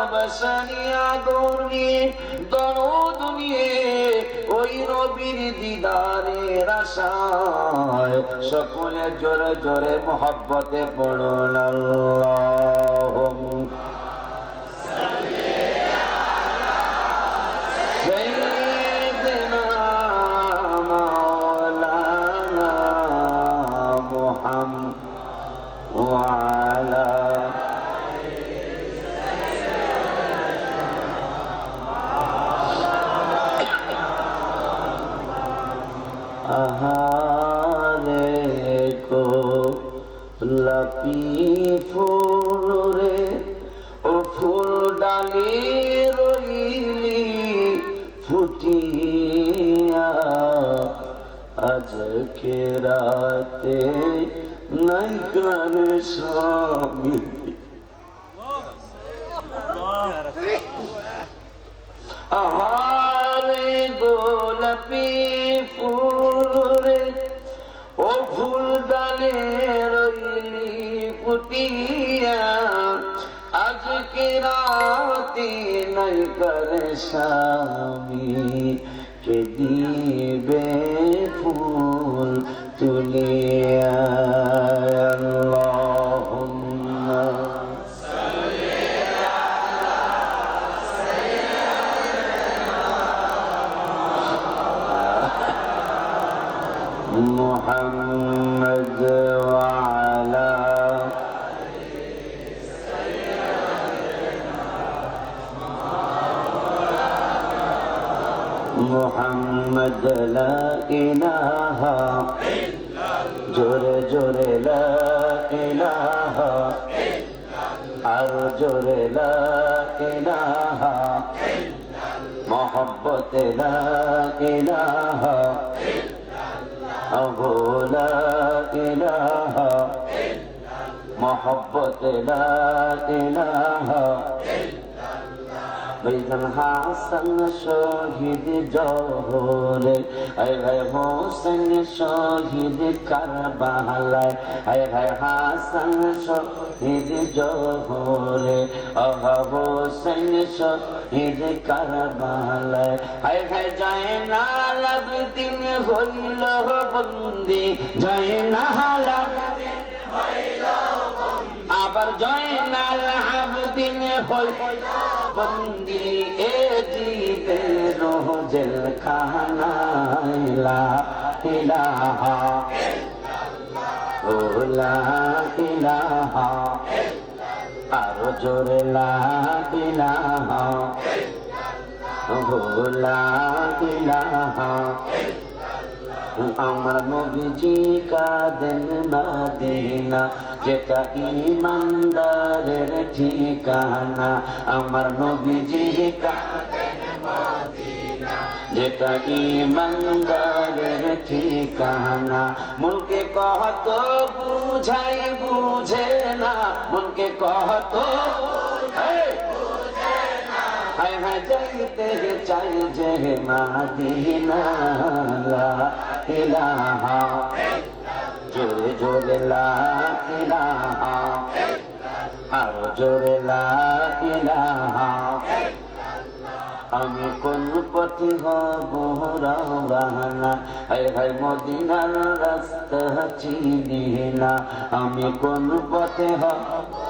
ভালোবাসা দৌড়ি আদর নিয়ে দরদ নিয়ে ওই নবীর দিদারের আশায় সকলে জোরে জোরে মোহব্বতে পড়ল। কো লাপি ফুল রে ডালি ফুটিয়া। আহারে গোলাপি ফুল রাতে নাই করে স্বামী কে দিবে ফুল তুলিয়া আল্লাহুম্মা محمد محمد لا إله জোরে জোরে লা ইলাহা আর জোরে লা ইলাহা মোহব্বতে লা ইলাহা أبو لا إله محبة لا إله বেজন হাসান শহীদ জহরে, আয় ভাই হোসেন শহীদ কারবালায়, আয় ভাই হাসান শহীদ জহরে, আহ হোসেন শহীদ কারবালায়। আয় ভাই যায় না দিন হইল বন্দি যায় না আবার জয়নাল আবদিন হই বন্দি এ জিতে রোজেল খানাইলা ইলাহা লা ইলাহা আর জোরে আমার নবীজি কাদেন মাদিনা, যেটা ইমানদারের ঠিকানা। আমার নবীজি কাদেন মাদিনা, যেটা ইমানদারের ঠিকানা। মনকে কহত বুঝাই বুঝে না, মনকে কহত হায় হায় যাইতে চাই যে মাদিনা জোরে আমি কোন পথে হব রানা হায় হায় মদিনার রাস্তা চিনি না। আমি কোন পথে হব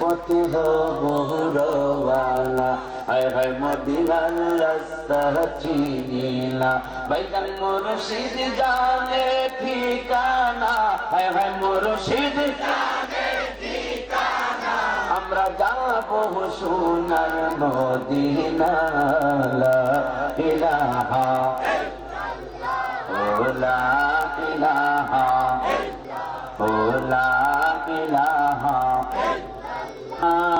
পথে বহুরওয়ালা হায় হায় মদিনার রাস্তা চিনিলা বাইদান জানে ঠিকানা। হায় হায় মুর্শিদ আমরা যাব সোনার মদিনা ইলাহা ও ইলাহা। ও ইলাহা। Uh...